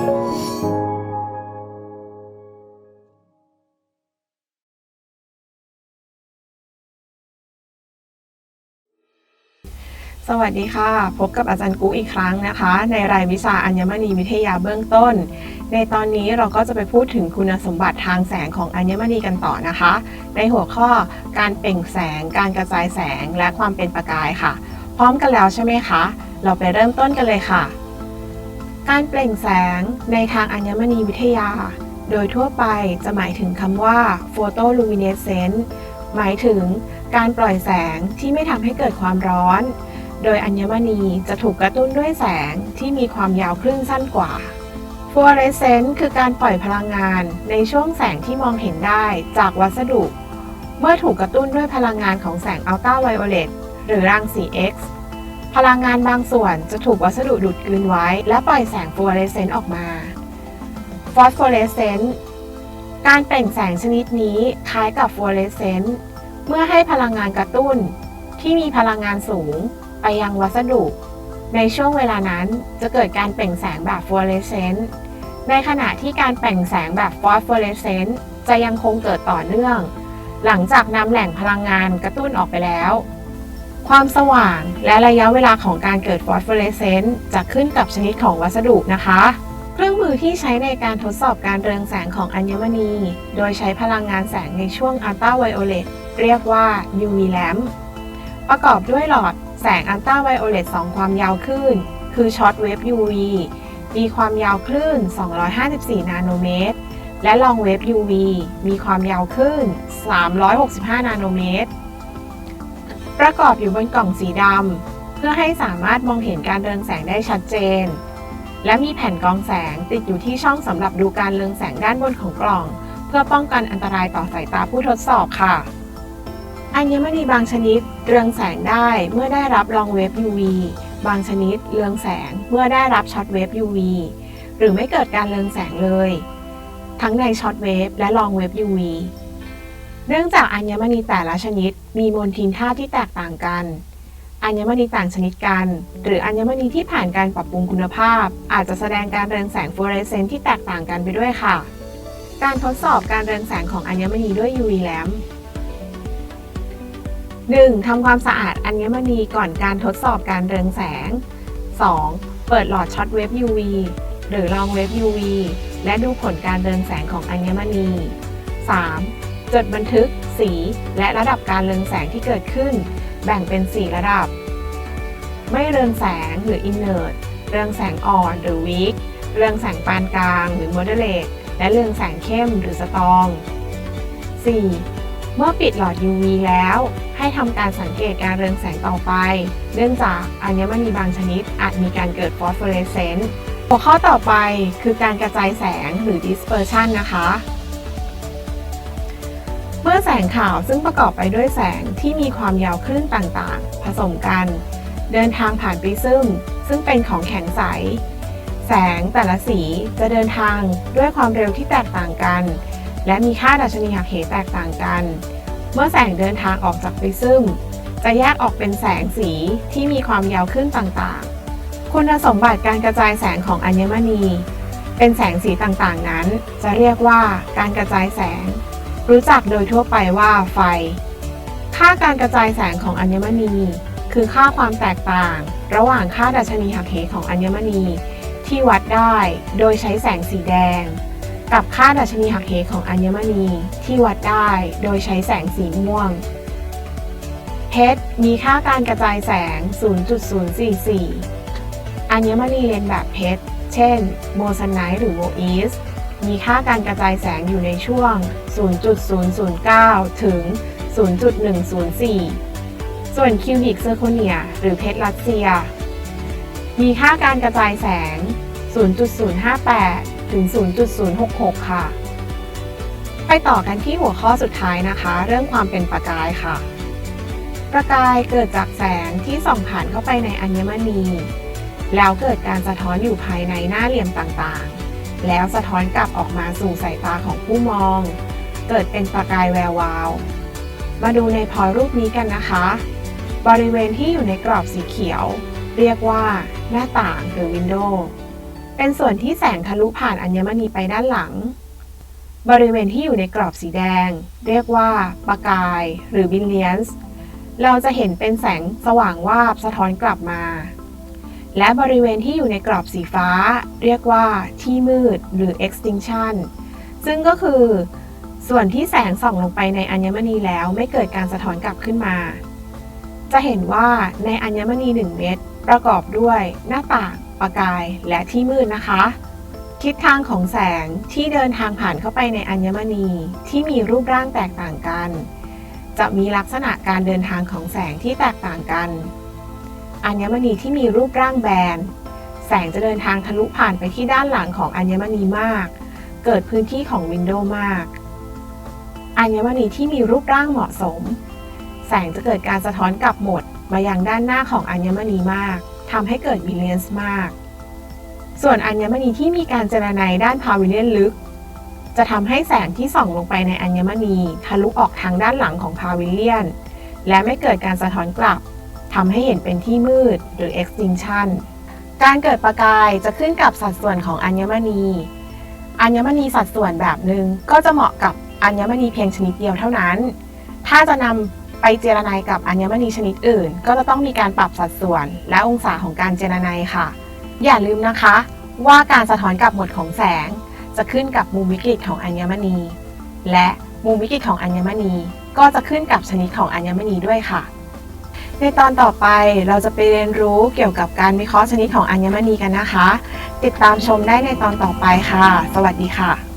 สวัสดีค่ะ พบกับอาจารย์กุ๊อีกครั้งนะคะ ในรายวิชาอัญมณีวิทยาเบื้องต้น ในตอนนี้เราก็จะไปพูดถึงคุณสมบัติทางแสงของอัญมณีกันต่อนะคะ ในหัวข้อการเปล่งแสง การกระจายแสงและความเป็นประกายค่ะ พร้อมกันแล้วใช่ไหมคะ เราไปเริ่มต้นกันเลยค่ะ การเปล่งแสงในทางอัญมณีวิทยา โดยทั่วไปจะหมายถึงคำว่า photoluminescence หมายถึงการปล่อยแสงที่ไม่ทำให้เกิดความร้อน โดยอัญมณีจะถูกกระตุ้นด้วยแสงที่มีความยาวคลื่นสั้นกว่าฟลูอเรสเซนต์คือการปล่อยพลังงานในช่วงแสงที่มองเห็นได้จากวัสดุ เมื่อถูกกระตุ้นด้วยพลังงานของแสงอัลตราไวโอเลตหรือรังสี X พลังงานบางส่วนจะถูกวัสดุดูดกลืนไว้ และปล่อยแสงฟลูออเรสเซนต์ออกมาฟอสฟอเรสเซนต์การเปล่งแสงชนิดนี้คล้ายกับฟลูออเรสเซนต์เมื่อให้พลังงานกระตุ้น ที่มีพลังงานสูงไปยังวัสดุ ในช่วงเวลานั้นจะเกิดการเปล่งแสงแบบฟลูออเรสเซนต์ในขณะที่การเปล่งแสงแบบฟอสฟอเรสเซนต์จะยังคงเกิดต่อเนื่อง หลังจากนำแหล่งพลังงานกระตุ้นออกไปแล้ว ความสว่างและระยะเวลาของการเกิดฟอสฟอเรสเซนต์จะขึ้นกับชนิดของวัสดุนะคะ เครื่องมือที่ใช้ในการทดสอบการเรืองแสงของอัญมณี โดยใช้พลังงานแสงในช่วงอัลตราไวโอเลตเรียกว่า UV lamp ประกอบด้วยหลอดแสงอัลตราไวโอเลต2ความยาวคลื่น คือช็อตเวฟ UV มีความยาวคลื่น 254 นาโนเมตร และลองเวฟ UV มีความยาวคลื่น 365 นาโนเมตร ประกอบอยู่บนกล่องสีดำเพื่อให้สามารถมองเห็นการเรืองแสงได้ชัดเจน และมีแผ่นกรองแสงติดอยู่ที่ช่องสำหรับดูการเรืองแสงด้านบนของกล่อง เพื่อป้องกันอันตรายต่อสายตาผู้ทดสอบค่ะ อัญมณีบางชนิดเรืองแสงได้เมื่อได้รับลองเวฟ UV บางชนิดเรืองแสงเมื่อได้รับช็อตเวฟ UV หรือไม่เกิดการเรืองแสงเลย ทั้งในช็อตเวฟและลองเวฟ UV เนื่องจากอัญมณีแต่ละชนิด มีมลทินธาตุที่แตกต่างกัน อัญมณีต่างชนิดกัน หรืออัญมณีที่ผ่านการปรับปรุงคุณภาพ อาจจะแสดงการเรืองแสงฟลูออเรสเซนต์ที่แตกต่างกันไปด้วยค่ะ การทดสอบการเรืองแสงของอัญมณีด้วย UV lamp 1. ทำความสะอาดอัญมณีก่อนการทดสอบการเรืองแสง 2. เปิดหลอดช็อตเวฟ UV หรือลองเวฟ UV และดูผลการเรืองแสงของอัญมณี 3. จดบันทึก สี และระดับการเรืองแสงที่เกิดขึ้น แบ่งเป็น 4 ระดับ ไม่เรืองแสงหรือ inert เรืองแสงอ่อนหรือ weak เรืองแสงปานกลางหรือ moderate และเรืองแสงเข้มหรือ strong 4. เมื่อปิดหลอด UV แล้ว ให้ทำการสังเกตการเรืองแสงต่อไป เนื่องจากอัญมณีบางชนิดอาจมีการเกิดฟอสฟอเรสเซนต์หัวข้อต่อไปคือการกระจายแสงหรือ dispersion นะคะ มื่อแสงขาวซึ่งประกอบไปด้วยแสงที่มีความยาวคลื่นต่างๆ ผสมกัน เดินทางผ่านปริซึมซึ่งเป็นของแข็งใส แสงแต่ละสีจะเดินทางด้วยความเร็วที่แตกต่างกัน และมีค่าดัชนีหักเหแตกต่างกัน เมื่อแสงเดินทางออกจากปริซึมจะแยกออกเป็นแสงสีที่มีความยาวคลื่นต่างๆ คุณสมบัติการกระจายแสงของอัญมณี เป็นแสงสีต่างๆนั้น จะเรียกว่าการกระจายแสง รู้จักโดยทั่วไปว่าไฟ ค่าการกระจายแสงของอัญมณี คือค่าความแตกต่าง ระหว่างค่าดัชนีหักเหของอัญมณี ที่วัดได้โดยใช้แสงสีแดง กับค่าดัชนีหักเหของอัญมณี ที่วัดได้โดยใช้แสงสีม่วงเพชรมีค่าการกระจายแสง 0.044 อัญมณีเลนแบบเพชร เช่น โมซันไนหรือโมอีส มีค่าการกระจายแสงอยู่ในช่วง 0.009 ถึง 0.104 ส่วนคิวบิกเซอร์โคเนีย หรือเพชรรัสเซีย มีค่าการกระจายแสง 0.058 ถึง 0.066 ค่ะ ไปต่อกันที่หัวข้อสุดท้ายนะคะ เรื่องความเป็นประกายค่ะ ประกายเกิดจากแสงที่ส่องผ่านเข้าไปในอัญมณี แล้วเกิดการสะท้อนอยู่ภายในหน้าเหลี่ยมต่างๆ แล้วสะท้อนกลับออกมาสู่สายตาของผู้มอง เกิดเป็นประกายแวววาว มาดูในพอรูปนี้กันนะคะ บริเวณที่อยู่ในกรอบสีเขียว เรียกว่าหน้าต่างหรือวินโดว์เป็นส่วนที่แสงทะลุผ่านอัญมณีไปด้านหลัง บริเวณที่อยู่ในกรอบสีแดง เรียกว่าประกายหรือบิลเลียนส์เราจะเห็นเป็นแสงสว่างวาบสะท้อนกลับมา และบริเวณที่อยู่ในกรอบสีฟ้า เรียกว่าที่มืดหรือ extinction ซึ่งก็คือส่วนที่แสงส่องลงไปในอัญมณีแล้วไม่เกิดการสะท้อนกลับขึ้นมา จะเห็นว่าในอัญมณี 1 เม็ดประกอบด้วยหน้าต่าง ประกายและที่มืดนะคะ ทิศทางของแสงที่เดินทางผ่านเข้าไปในอัญมณีที่มีรูปร่างแตกต่างกัน จะมีลักษณะการเดินทางของแสงที่แตกต่างกัน อัญมณีที่มีรูปร่างแบน แสงจะเดินทางทะลุผ่านไปที่ด้านหลังของอัญมณีมาก เกิดพื้นที่ของวินโดว์มาก อัญมณีที่มีรูปร่างเหมาะสม แสงจะเกิดการสะท้อนกลับหมดมายังด้านหน้าของอัญมณีมากทำให้เกิดบิลเลียนส์มาก ส่วนอัญมณีที่มีการเจรไนด้านพาวิเลียนลึก จะทำให้แสงที่ส่องลงไปในอัญมณีทะลุออกทางด้านหลังของพาวิเลียน และไม่เกิดการสะท้อนกลับ ทำให้เห็นเป็นที่มืดหรือ extinction การเกิดประกายจะขึ้นกับสัดส่วนของอัญมณี อัญมณีสัดส่วนแบบหนึ่งก็จะเหมาะกับอัญมณีเพียงชนิดเดียวเท่านั้น ถ้าจะนำไปเจรไนกับอัญมณีชนิดอื่น ก็จะต้องมีการปรับสัดส่วนและองศาของการเจรไนค่ะ อย่าลืมนะคะ ว่าการสะท้อนกลับหมดของแสง จะขึ้นกับมุมวิกฤตของอัญมณี และมุมวิกฤตของอัญมณี ก็จะขึ้นกับชนิดของอัญมณีด้วยค่ะ ในตอนต่อไปเราจะไปเรียนรู้เกี่ยวกับการวิเคราะห์ชนิดของอัญมณีกันนะคะ ติดตามชมได้ในตอนต่อไปค่ะ สวัสดีค่ะ